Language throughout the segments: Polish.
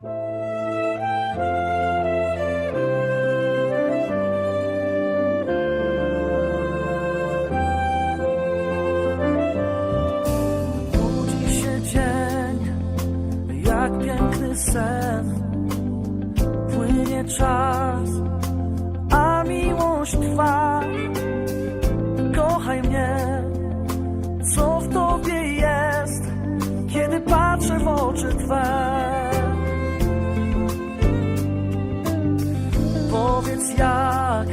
Jak piękny sen. Płynie czas, Powiedz jak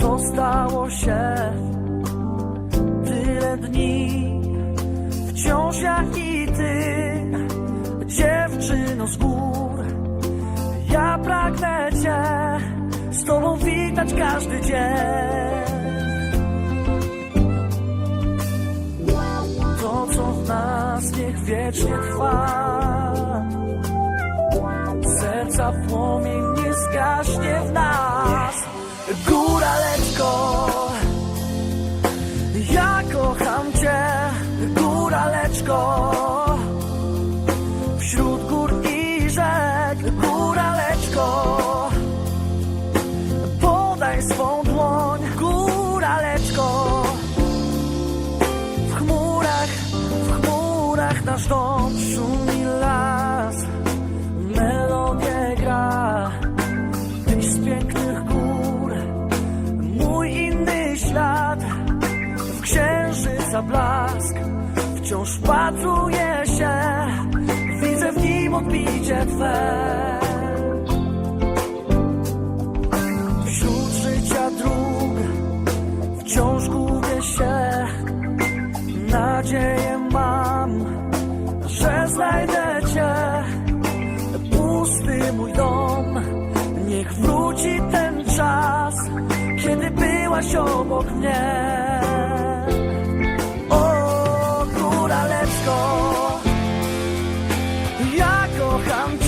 to stało się? Tyle dni Wciąż jak i ty, dziewczyno z gór. Ja pragnę cię z tobą witać każdy dzień. To co w nas niech wiecznie trwa swą dłoń, góraleczko. W chmurach, w chmurach nasz dom szumi las. Melodię gra. Tyś z pięknych gór. Mój inny świat w księżyca blask. Wciąż wpatruję się. Widzę w nim odbicie Twe byłaś obok mnie. O, góraleczko Ja kocham